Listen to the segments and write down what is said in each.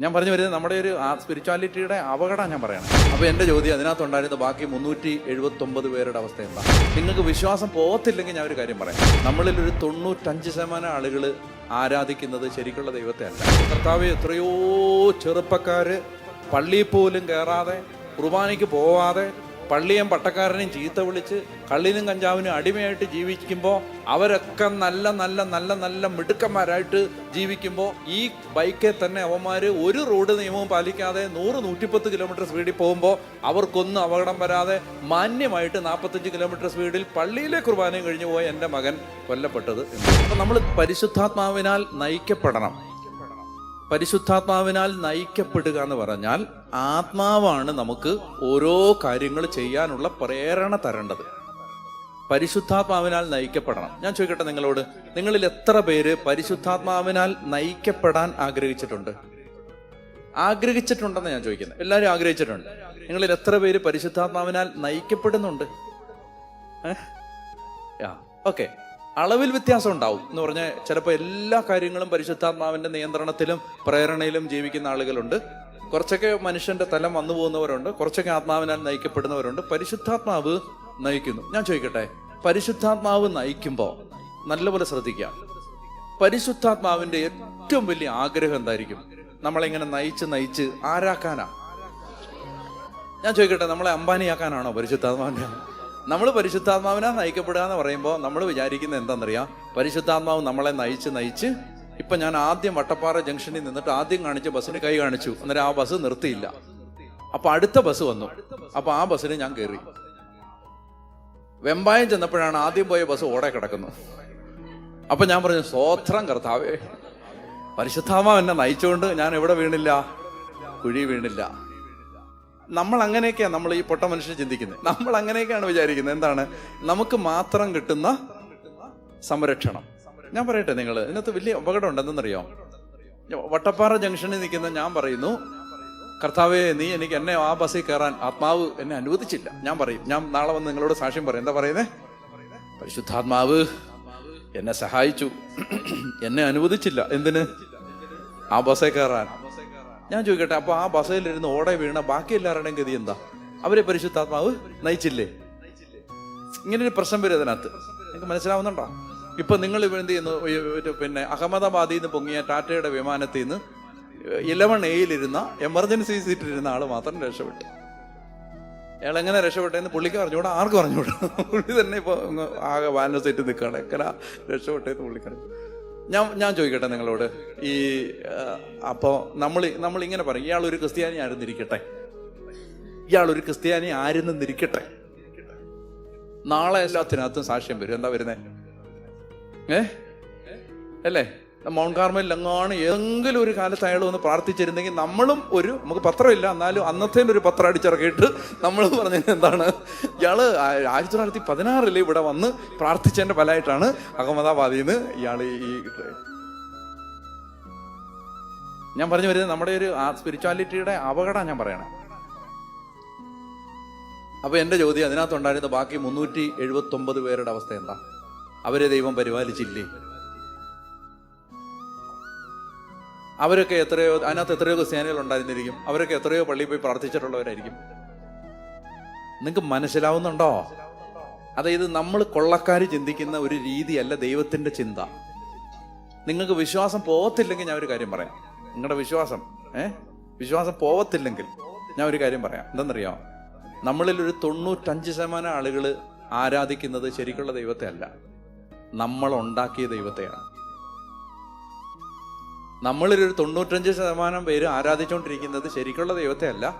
ഞാൻ പറഞ്ഞു വരുന്നത് നമ്മുടെ ഒരു സ്പിരിച്വാലിറ്റിയുടെ അപകടം ഞാൻ പറയണം. അപ്പോൾ എന്റെ ചോദ്യം അതിനകത്തുണ്ടായിരുന്ന ബാക്കി മുന്നൂറ്റി എഴുപത്തൊമ്പത് പേരുടെ അവസ്ഥ എന്താ? നിങ്ങൾക്ക് വിശ്വാസം പോകത്തില്ലെങ്കിൽ ഞാൻ ഒരു കാര്യം പറയാം. നമ്മളിൽ ഒരു തൊണ്ണൂറ്റഞ്ച് ശതമാനം ആളുകൾ ആരാധിക്കുന്നത് ശരിക്കുള്ള ദൈവത്തെ അല്ല കർത്താവ് എത്രയോ ചെറുപ്പക്കാര് പള്ളിയിൽ പോലും കയറാതെ കുർബാനയ്ക്ക് പോവാതെ പള്ളിയും പട്ടക്കാരനെയും ചീത്ത വിളിച്ച് കള്ളിനും കഞ്ചാവിനും അടിമയായിട്ട് ജീവിക്കുമ്പോൾ അവരൊക്കെ നല്ല നല്ല നല്ല നല്ല മിടുക്കന്മാരായിട്ട് ജീവിക്കുമ്പോൾ ഈ ബൈക്കിൽ തന്നെ അവന്മാർ ഒരു റോഡ് നിയമവും പാലിക്കാതെ നൂറ് നൂറ്റിപ്പത്ത് കിലോമീറ്റർ സ്പീഡിൽ പോകുമ്പോൾ അവർക്കൊന്നും അപകടം വരാതെ മാന്യമായിട്ട് നാൽപ്പത്തഞ്ച് കിലോമീറ്റർ സ്പീഡിൽ പള്ളിയിലെ കുർബാനയും കഴിഞ്ഞു പോയ എന്റെ മകൻ കൊല്ലപ്പെട്ടത് നമ്മൾ പരിശുദ്ധാത്മാവിനാൽ നയിക്കപ്പെടണം. പരിശുദ്ധാത്മാവിനാൽ നയിക്കപ്പെടുക എന്ന് പറഞ്ഞാൽ ആത്മാവാണ് നമുക്ക് ഓരോ കാര്യങ്ങൾ ചെയ്യാനുള്ള പ്രേരണ തരേണ്ടത്. പരിശുദ്ധാത്മാവിനാൽ നയിക്കപ്പെടണം. ഞാൻ ചോദിക്കട്ടെ നിങ്ങളോട് നിങ്ങളിൽ എത്ര പേര് പരിശുദ്ധാത്മാവിനാൽ നയിക്കപ്പെടാൻ ആഗ്രഹിച്ചിട്ടുണ്ട്? ആഗ്രഹിച്ചിട്ടുണ്ടെന്ന് ഞാൻ ചോദിക്കുന്നത് എല്ലാവരും ആഗ്രഹിച്ചിട്ടുണ്ട്. നിങ്ങളിൽ എത്ര പേര് പരിശുദ്ധാത്മാവിനാൽ നയിക്കപ്പെടുന്നുണ്ട്? ഓക്കെ. അളവിൽ വ്യത്യാസം ഉണ്ടാവും എന്ന് പറഞ്ഞാൽ ചിലപ്പോൾ എല്ലാ കാര്യങ്ങളും പരിശുദ്ധാത്മാവിന്റെ നിയന്ത്രണത്തിലും പ്രേരണയിലും ജീവിക്കുന്ന ആളുകളുണ്ട്. കുറച്ചൊക്കെ മനുഷ്യന്റെ തലം വന്നു പോകുന്നവരുണ്ട്. കുറച്ചൊക്കെ ആത്മാവിനാൽ നയിക്കപ്പെടുന്നവരുണ്ട്. പരിശുദ്ധാത്മാവ് നയിക്കുന്നു. ഞാൻ ചോദിക്കട്ടെ? പരിശുദ്ധാത്മാവ് നയിക്കുമ്പോൾ നല്ലപോലെ ശ്രദ്ധിക്കാം. പരിശുദ്ധാത്മാവിന്റെ ഏറ്റവും വലിയ ആഗ്രഹം എന്തായിരിക്കും? നമ്മളിങ്ങനെ നയിച്ച് നയിച്ച് ആരാക്കാനാ? ഞാൻ ചോദിക്കട്ടെ? നമ്മളെ അംബാനിയാക്കാനാണോ പരിശുദ്ധാത്മാവിന്റെ നമ്മൾ പരിശുദ്ധാത്മാവിനാ നയിക്കപ്പെടുക എന്ന് പറയുമ്പോൾ നമ്മൾ വിചാരിക്കുന്നത് എന്താണെന്നറിയാം പരിശുദ്ധാത്മാവ് നമ്മളെ നയിച്ച് നയിച്ച് ഇപ്പൊ ഞാൻ ആദ്യം വട്ടപ്പാറ ജംഗ്ഷനിൽ നിന്നിട്ട് ആദ്യം കാണിച്ച ബസ്സിന് കൈ കാണിച്ചു. അന്നേരം ആ ബസ് നിർത്തിയില്ല. അപ്പൊ അടുത്ത ബസ് വന്നു. അപ്പൊ ആ ബസ്സിന് ഞാൻ കയറി വെമ്പായം ചെന്നപ്പോഴാണ് ആദ്യം പോയ ബസ് ഓടെ കിടക്കുന്നത്. അപ്പൊ ഞാൻ പറഞ്ഞു സ്വോത്രം കർത്താവേ. പരിശുദ്ധാമ എന്നെ നയിച്ചുകൊണ്ട് ഞാൻ എവിടെ വീണില്ല? കുഴി വീണില്ല. നമ്മൾ അങ്ങനെയൊക്കെയാണ് നമ്മൾ ഈ പൊട്ട മനുഷ്യൻ ചിന്തിക്കുന്നത് നമ്മൾ അങ്ങനെയൊക്കെയാണ് വിചാരിക്കുന്നത് എന്താണ്? നമുക്ക് മാത്രം കിട്ടുന്ന സംരക്ഷണം. ഞാൻ പറയട്ടെ നിങ്ങൾ ഇതിനകത്ത് വലിയ അപകടം ഉണ്ടെന്നറിയോ വട്ടപ്പാറ ജംഗ്ഷനിൽ നിൽക്കുന്ന ഞാൻ പറയുന്നു കർത്താവേ നീ എനിക്ക് എന്നെ ആ ബസ്സിൽ കയറാൻ ആത്മാവ് എന്നെ അനുവദിച്ചില്ല. ഞാൻ പറയും. ഞാൻ നാളെ വന്ന് നിങ്ങളോട് സാക്ഷ്യം പറയും. എന്താ പറയുന്നേ? പരിശുദ്ധാത്മാവ് എന്നെ സഹായിച്ചു. എന്നെ അനുവദിച്ചില്ല. എന്തിന്? ആ ബസ്സിൽ കയറാൻ. ഞാൻ ചോദിക്കട്ടെ അപ്പൊ ആ ബസയിലിരുന്ന് ഓടെ വീണ ബാക്കി എല്ലാവരുടെയും ഗതി എന്താ? അവരെ പരിശുദ്ധാത്മാവ് നയിച്ചില്ലേ? ഇങ്ങനെ ഒരു പ്രശ്നം വരും അതിനകത്ത്. നിങ്ങൾക്ക് മനസ്സിലാവുന്നുണ്ടോ? ഇപ്പൊ നിങ്ങൾ എന്ത് ചെയ്യുന്നു? പിന്നെ അഹമ്മദാബാദിൽ നിന്ന് പൊങ്ങിയ ടാറ്റയുടെ വിമാനത്തിൽ നിന്ന് ഇലവൺ എയിലിരുന്ന എമർജൻസി സീറ്റിൽ ഇരുന്ന ആൾ മാത്രം രക്ഷപ്പെട്ടു. അയാൾ എങ്ങനെ രക്ഷപ്പെട്ടെന്ന് പുള്ളിക്ക് പറഞ്ഞുകൂടാ ആർക്ക് പറഞ്ഞുകൂടാ പുള്ളി തന്നെ ഇപ്പൊ ആകെ വാനോ സീറ്റ് നിൽക്കുകയാണ്. എങ്ങനെ രക്ഷപ്പെട്ടെന്ന് പുള്ളിക്കറിയാം ഞാൻ ഞാൻ ചോദിക്കട്ടെ നിങ്ങളോട്? ഈ അപ്പോൾ നമ്മൾ നമ്മൾ ഇങ്ങനെ പറയും ഇയാൾ ഒരു ക്രിസ്ത്യാനി ആയിരുന്നിരിക്കട്ടെ. ഇയാൾ ഒരു ക്രിസ്ത്യാനി ആയിരുന്നിരിക്കട്ടെ. നാളെ എല്ലാത്തിനകത്തും സാക്ഷ്യം വരും. എന്താ വരുന്നേ? ഏ? അല്ലേ? മൗണ്ട് കാർമലിൽ എങ്ങാണ് ഏതെങ്കിലും ഒരു കാലത്ത് അയാൾ ഒന്ന് പ്രാർത്ഥിച്ചിരുന്നെങ്കിൽ നമ്മളും ഒരു നമുക്ക് പത്രമില്ല എന്നാലും അന്നത്തെ ഒരു പത്രം അടിച്ചിറക്കിയിട്ട് നമ്മൾ പറഞ്ഞത് എന്താണ് ഇയാൾ ആയിരത്തി തൊള്ളായിരത്തി പതിനാറിൽ ഇവിടെ വന്ന് പ്രാർത്ഥിച്ചതിന്റെ ഫലമായിട്ടാണ് അഹമ്മദാബാദിൽ നിന്ന് ഇയാൾ ഈ ഞാൻ പറഞ്ഞു വരുന്നത് നമ്മുടെ ഒരു സ്പിരിച്വാലിറ്റിയുടെ അപകടം ഞാൻ പറയണേ. അപ്പൊ എന്റെ ചോദ്യം അതിനകത്തുണ്ടായിരുന്ന ബാക്കി മുന്നൂറ്റി എഴുപത്തി ഒമ്പത് പേരുടെ അവസ്ഥ എന്താ? അവരെ ദൈവം പരിപാലിച്ചില്ലേ? അവരൊക്കെ എത്രയോ അതിനകത്ത് എത്രയോ ക്രിസ്ത്യാനികൾ ഉണ്ടായിരുന്നിരിക്കും. അവരൊക്കെ എത്രയോ പള്ളിയിൽ പോയി പ്രാർത്ഥിച്ചിട്ടുള്ളവരായിരിക്കും. നിങ്ങൾക്ക് മനസ്സിലാവുന്നുണ്ടോ? അതായത് നമ്മൾ കൊള്ളക്കാർ ചിന്തിക്കുന്ന ഒരു രീതിയല്ല ദൈവത്തിന്റെ ചിന്ത. നിങ്ങൾക്ക് വിശ്വാസം പോകത്തില്ലെങ്കിൽ ഞാൻ ഒരു കാര്യം പറയാം. നിങ്ങളുടെ വിശ്വാസം ഏ? വിശ്വാസം പോകത്തില്ലെങ്കിൽ ഞാൻ ഒരു കാര്യം പറയാം. എന്തെന്നറിയോ? നമ്മളിൽ ഒരു തൊണ്ണൂറ്റഞ്ച് ശതമാനം ആളുകൾ ആരാധിക്കുന്നത് ശരിക്കുള്ള ദൈവത്തെ അല്ല നമ്മൾ ഉണ്ടാക്കിയ ദൈവത്തെയാണ്. നമ്മളിലൊരു തൊണ്ണൂറ്റഞ്ച് ശതമാനം പേര് ആരാധിച്ചുകൊണ്ടിരിക്കുന്നത് ശരിക്കുള്ള ദൈവത്തെ അല്ല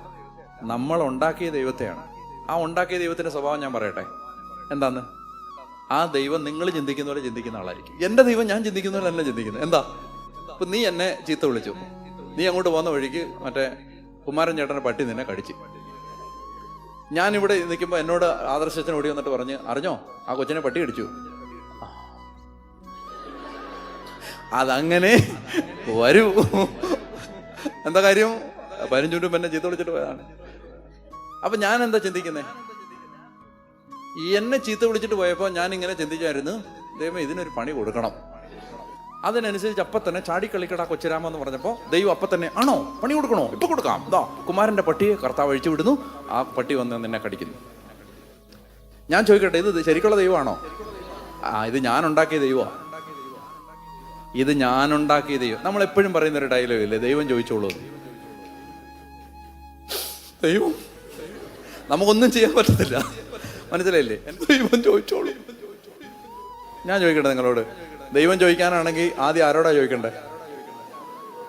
നമ്മൾ ഉണ്ടാക്കിയ ദൈവത്തെയാണ്. ആ ഉണ്ടാക്കിയ ദൈവത്തിന്റെ സ്വഭാവം ഞാൻ പറയട്ടെ? എന്താന്ന്? ആ ദൈവം നിങ്ങൾ ചിന്തിക്കുന്ന പോലെ ചിന്തിക്കുന്ന ആളായിരിക്കും. എന്റെ ദൈവം ഞാൻ ചിന്തിക്കുന്ന പോലെ അല്ല ചിന്തിക്കുന്നത്. എന്താ? ഇപ്പൊ നീ എന്നെ ചീത്ത വിളിച്ചു. നീ അങ്ങോട്ട് പോകുന്ന വഴിക്ക് മറ്റേ കുമാരൻ ചേട്ടനെ പട്ടി നിന്നെ കടിച്ചു. ഞാനിവിടെ നിൽക്കുമ്പോൾ എന്നോട് ആദർശത്തിന് ഓടി വന്നിട്ട് പറഞ്ഞ് അറിഞ്ഞോ? ആ കൊച്ചിനെ പട്ടി കടിച്ചു. അതങ്ങനെ വരൂ. എന്താ കാര്യം? പതിനഞ്ചുണ്ടും എന്നെ ചീത്ത വിളിച്ചിട്ട് പോയതാണ്. അപ്പൊ ഞാൻ എന്താ ചിന്തിക്കുന്നേ? എന്നെ ചീത്ത വിളിച്ചിട്ട് പോയപ്പോൾ ഞാൻ ഇങ്ങനെ ചിന്തിച്ചായിരുന്നു ദൈവം ഇതിനൊരു പണി കൊടുക്കണം. അതിനനുസരിച്ച് അപ്പം തന്നെ ചാടിക്കളിക്കട കൊച്ചുരാമ എന്ന് പറഞ്ഞപ്പോൾ ദൈവം അപ്പം തന്നെ ആണോ? പണി കൊടുക്കണോ? ഇപ്പൊ കൊടുക്കാം. ഇതാ കുമാരന്റെ പട്ടിയെ കർത്താവ് അഴിച്ചു വിടുന്നു. ആ പട്ടി വന്ന് നിന്നെ കടിക്കുന്നു. ഞാൻ ചോദിക്കട്ടെ ഇത് ശരിക്കുള്ള ദൈവമാണോ? ആ ഇത് ഞാൻ ഉണ്ടാക്കിയ ദൈവമാണ് ഇത് ഞാൻ ഉണ്ടാക്കിയ ദൈവം. നമ്മൾ എപ്പോഴും പറയുന്ന ഒരു ഡയലോഗ് ഇല്ലേ? ദൈവം ചോദിച്ചോളൂ. ദൈവം? നമുക്കൊന്നും ചെയ്യാൻ പറ്റത്തില്ല. മനസ്സിലായില്ലേ? ദൈവം ചോദിച്ചോളൂ. ഞാൻ ചോദിക്കട്ടെ നിങ്ങളോട്? ദൈവം ചോദിക്കാനാണെങ്കിൽ ആദ്യം ആരോടാ ചോദിക്കണ്ടേ?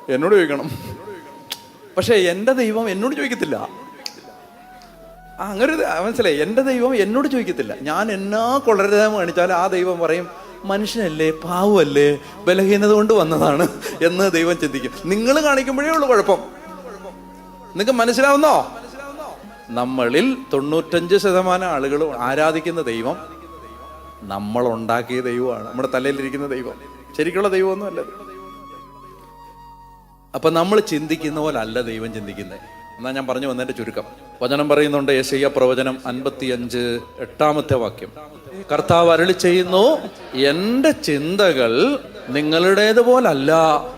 എന്നോട് ചോദിക്കണം. പക്ഷേ എന്റെ ദൈവം എന്നോട് ചോദിക്കത്തില്ല. അങ്ങനെ മനസ്സിലായി. എന്റെ ദൈവം എന്നോട് ചോദിക്കത്തില്ല. ഞാൻ എന്നാ കൊളരുതായ്മ കാണിച്ചാൽ ആ ദൈവം പറയും മനുഷ്യനല്ലേ പാവമല്ലേ ബലഹീനത കൊണ്ട് വന്നതാണ് എന്ന് ദൈവം ചിന്തിക്കും. നിങ്ങൾ കാണിക്കുമ്പോഴേ ഉള്ളൂ കുഴപ്പം. നിങ്ങൾക്ക് മനസ്സിലാവുന്നോ? നമ്മളിൽ തൊണ്ണൂറ്റഞ്ച് ശതമാനം ആളുകൾ ആരാധിക്കുന്ന ദൈവം നമ്മൾ ഉണ്ടാക്കിയ ദൈവമാണ് നമ്മുടെ തലയിലിരിക്കുന്ന ദൈവം. ശരിക്കുള്ള ദൈവമൊന്നും അല്ലത് അപ്പൊ നമ്മൾ ചിന്തിക്കുന്ന പോലെ അല്ല ദൈവം ചിന്തിക്കുന്നത്. എന്നാ ഞാൻ പറഞ്ഞു വന്നതിന്റെ ചുരുക്കം. വചനം പറയുന്നുണ്ട് യേശയ്യ പ്രവചനം അൻപത്തിയഞ്ച് എട്ടാമത്തെ വാക്യം. കർത്താവ് അരളി ചെയ്യുന്നു എന്റെ ചിന്തകൾ നിങ്ങളുടേതുപോലല്ല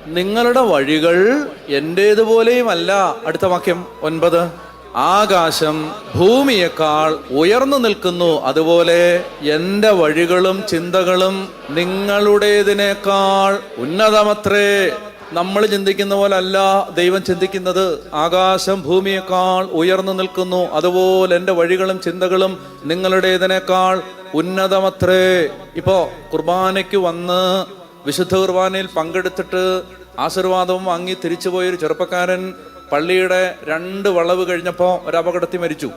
നിങ്ങളുടെ വഴികൾ എന്റേതുപോലെയുമല്ല അടുത്ത വാക്യം ഒൻപത്. ആകാശം ഭൂമിയേക്കാൾ ഉയർന്നു നിൽക്കുന്നു അതുപോലെ എന്റെ വഴികളും ചിന്തകളും നിങ്ങളുടേതിനേക്കാൾ ഉന്നതമത്രേ. നമ്മൾ ചിന്തിക്കുന്ന പോലെ അല്ല ദൈവം ചിന്തിക്കുന്നത്. ആകാശം ഭൂമിയേക്കാൾ ഉയർന്നു നിൽക്കുന്നു. അതുപോലെ എന്റെ വഴികളും ചിന്തകളും നിങ്ങളുടേതിനേക്കാൾ ഉന്നതമത്രേ. ഇപ്പോ കുർബാനയ്ക്ക് വന്ന് വിശുദ്ധ കുർബാനയിൽ പങ്കെടുത്തിട്ട് ആശീർവാദവും വാങ്ങി തിരിച്ചുപോയൊരു ചെറുപ്പക്കാരൻ പള്ളിയുടെ രണ്ട് വളവ് കഴിഞ്ഞപ്പോൾ ഒരു അപകടത്തിൽ മരിച്ചു.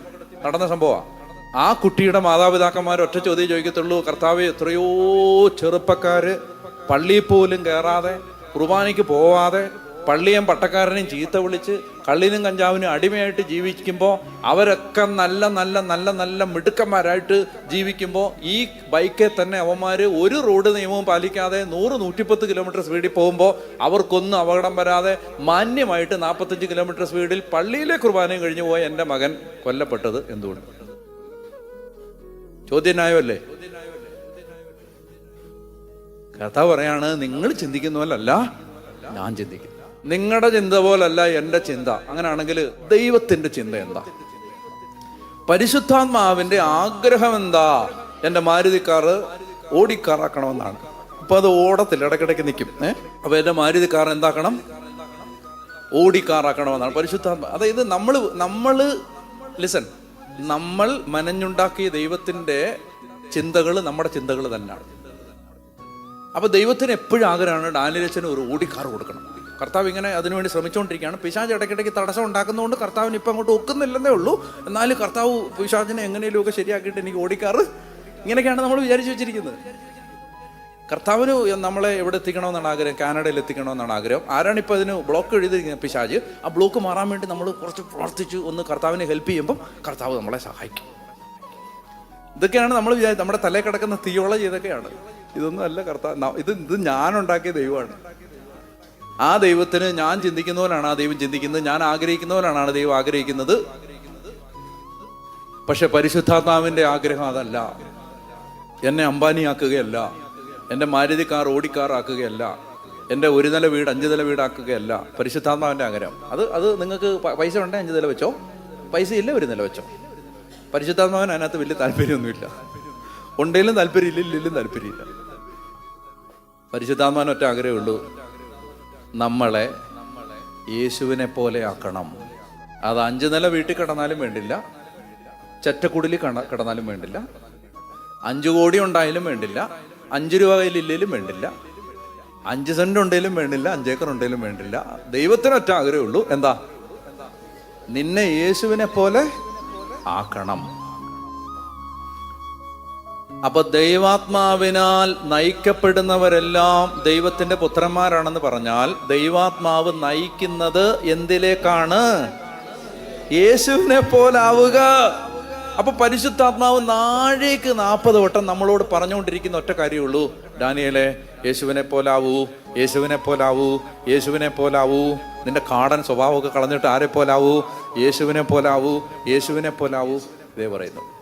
നടന്ന സംഭവമാണ് ആ കുട്ടിയുടെ മാതാപിതാക്കന്മാർ ഒറ്റ ചോദ്യം ചോദിക്കത്തുള്ളൂ. കർത്താവ് എത്രയോ ചെറുപ്പക്കാര് പള്ളിയിൽ പോലും കയറാതെ കുർബാനയ്ക്ക് പോവാതെ പള്ളിയും പട്ടക്കാരനെയും ചീത്ത വിളിച്ച് കള്ളിനും കഞ്ചാവിനും അടിമയായിട്ട് ജീവിക്കുമ്പോൾ അവരൊക്കെ നല്ല നല്ല നല്ല നല്ല മിടുക്കന്മാരായിട്ട് ജീവിക്കുമ്പോൾ ഈ ബൈക്കിൽ തന്നെ അവന്മാർ ഒരു റോഡ് നിയമവും പാലിക്കാതെ നൂറ് നൂറ്റിപ്പത്ത് കിലോമീറ്റർ സ്പീഡിൽ പോകുമ്പോൾ അവർക്കൊന്നും അപകടം വരാതെ മാന്യമായിട്ട് നാൽപ്പത്തഞ്ച് കിലോമീറ്റർ സ്പീഡിൽ പള്ളിയിലെ കുർബാനയും കഴിഞ്ഞു പോയ എന്റെ മകൻ കൊല്ലപ്പെട്ടത് എന്തുകൊണ്ട്? ചോദ്യനായോ ന്യായമല്ലേ? കഥ പറയാണ് നിങ്ങൾ ചിന്തിക്കുന്ന പോലല്ല. ഞാൻ ചിന്തിക്കുന്നു നിങ്ങളുടെ ചിന്ത പോലല്ല എന്റെ ചിന്ത. അങ്ങനെയാണെങ്കിൽ ദൈവത്തിന്റെ ചിന്ത എന്താ? പരിശുദ്ധാത്മാവിന്റെ ആഗ്രഹം എന്താ? എന്റെ മാരുതിക്കാറ് ഓടിക്കാറാക്കണമെന്നാണ്. അപ്പൊ അത് ഓടത്തിൽ ഇടയ്ക്കിടയ്ക്ക് നിൽക്കും ഏഹ് അപ്പൊ എന്റെ മാരുതിക്കാർ എന്താക്കണം? ഓടിക്കാറാക്കണമെന്നാണ്. പരിശുദ്ധാത്മ അതായത് നമ്മൾ നമ്മൾ ലിസൺ നമ്മൾ മനഞ്ഞുണ്ടാക്കിയ ദൈവത്തിന്റെ ചിന്തകൾ നമ്മുടെ ചിന്തകൾ തന്നെയാണ്. അപ്പൊ ദൈവത്തിന് എപ്പോഴും ആഗ്രഹമാണ് ഡാനിലച്ചന് ഒരു ഓടിക്കാർ കൊടുക്കണം. കർത്താവ് ഇങ്ങനെ അതിനുവേണ്ടി ശ്രമിച്ചുകൊണ്ടിരിക്കുകയാണ് പിശാജ് ഇടയ്ക്കിടയ്ക്ക് തടസ്സം ഉണ്ടാക്കുന്നതുകൊണ്ട് കർത്താവിന് ഇപ്പം അങ്ങോട്ട് ഒക്കുന്നില്ലെന്നേ ഉള്ളൂ. എന്നാലും കർത്താവ് പിശാജിനെ എങ്ങനെയൊക്കെ ശരിയാക്കിയിട്ട് എനിക്ക് ഓടിക്കാറ് ഇങ്ങനെയൊക്കെയാണ് നമ്മൾ വിചാരിച്ചു വെച്ചിരിക്കുന്നത്. കർത്താവിന് നമ്മളെ എവിടെ എത്തിക്കണമെന്നാണ് ആഗ്രഹം? കാനഡയിൽ എത്തിക്കണമെന്നാണ് ആഗ്രഹം. ആരാണ് ഇപ്പോൾ അതിന് ബ്ലോക്ക് എഴുതിയിരിക്കുന്നത് പിശാജ് ആ ബ്ലോക്ക് മാറാൻ വേണ്ടി നമ്മൾ കുറച്ച് പ്രവർത്തിച്ചു ഒന്ന് കർത്താവിനെ ഹെൽപ്പ് ചെയ്യുമ്പം കർത്താവ് നമ്മളെ സഹായിക്കും. ഇതൊക്കെയാണ് നമ്മൾ വിചാരിച്ചത്. നമ്മുടെ തലയിൽ കിടക്കുന്ന തിയോളജി ഇതൊക്കെയാണ്. ഇതൊന്നും അല്ല കർത്താവ് ഇത് ഇത് ഞാൻ ഉണ്ടാക്കിയ ദൈവമാണ്. ആ ദൈവത്തിന് ഞാൻ ചിന്തിക്കുന്ന പോലാണ് ആ ദൈവം ചിന്തിക്കുന്നത്. ഞാൻ ആഗ്രഹിക്കുന്ന പോലാണ് ആ ദൈവം ആഗ്രഹിക്കുന്നത്. പക്ഷെ പരിശുദ്ധാത്മാവിന്റെ ആഗ്രഹം അതല്ല. എന്നെ അംബാനിയാക്കുകയല്ല. എന്റെ മാരുതി കാർ ഓടിക്കാർ ആക്കുകയല്ല എന്റെ ഒരു നില വീട് അഞ്ച് നില വീടാക്കുകയല്ല. പരിശുദ്ധാത്മാവിന്റെ ആഗ്രഹം. അത് അത് നിങ്ങൾക്ക് പൈസ ഉണ്ടെങ്കിൽ അഞ്ച് നില വെച്ചോ. പൈസ ഇല്ല ഒരു നില വെച്ചോ. പരിശുദ്ധാത്മാവിന് അതിനകത്ത് വലിയ താല്പര്യമൊന്നുമില്ല. ഉണ്ടെങ്കിലും താല്പര്യമില്ല ഇല്ലെങ്കിലും താല്പര്യമില്ല. പരിശുദ്ധാത്മാവിന് ഒറ്റ ആഗ്രഹമുള്ളൂ. നമ്മളെ യേശുവിനെ പോലെ ആക്കണം അത് അഞ്ച് നില വീട്ടിൽ കിടന്നാലും വേണ്ടില്ല. ചറ്റക്കുടലിൽ കട- കിടന്നാലും വേണ്ടില്ല. അഞ്ചു കോടി ഉണ്ടായാലും വേണ്ടില്ല. അഞ്ച് രൂപ കയ്യിലില്ലേലും വേണ്ടില്ല. അഞ്ച് സെന്റ് ഉണ്ടെങ്കിലും വേണ്ടില്ല. അഞ്ചേക്കർ ഉണ്ടെങ്കിലും വേണ്ടില്ല. ദൈവത്തിന് ഒറ്റ ആഗ്രഹമേ ഉള്ളൂ എന്താ? നിന്നെ യേശുവിനെ പോലെ ആക്കണം. അപ്പൊ ദൈവാത്മാവിനാൽ നയിക്കപ്പെടുന്നവരെല്ലാം ദൈവത്തിന്റെ പുത്രന്മാരാണെന്ന് പറഞ്ഞാൽ ദൈവാത്മാവ് നയിക്കുന്നത് എന്തിലേക്കാണ്? യേശുവിനെ പോലാവുക അപ്പൊ പരിശുദ്ധാത്മാവ് നാഴേക്ക് നാൽപ്പത് വട്ടം നമ്മളോട് പറഞ്ഞുകൊണ്ടിരിക്കുന്ന ഒറ്റ കാര്യമുള്ളൂ. ഡാനിയലെ യേശുവിനെ പോലാവൂ യേശുവിനെ പോലാവൂ യേശുവിനെ പോലാവൂ നിന്റെ കാടൻ സ്വഭാവമൊക്കെ കളഞ്ഞിട്ട് ആരെ പോലാവൂ യേശുവിനെ പോലാവൂ യേശുവിനെ പോലാവൂ ഇതേ പറയുന്നു.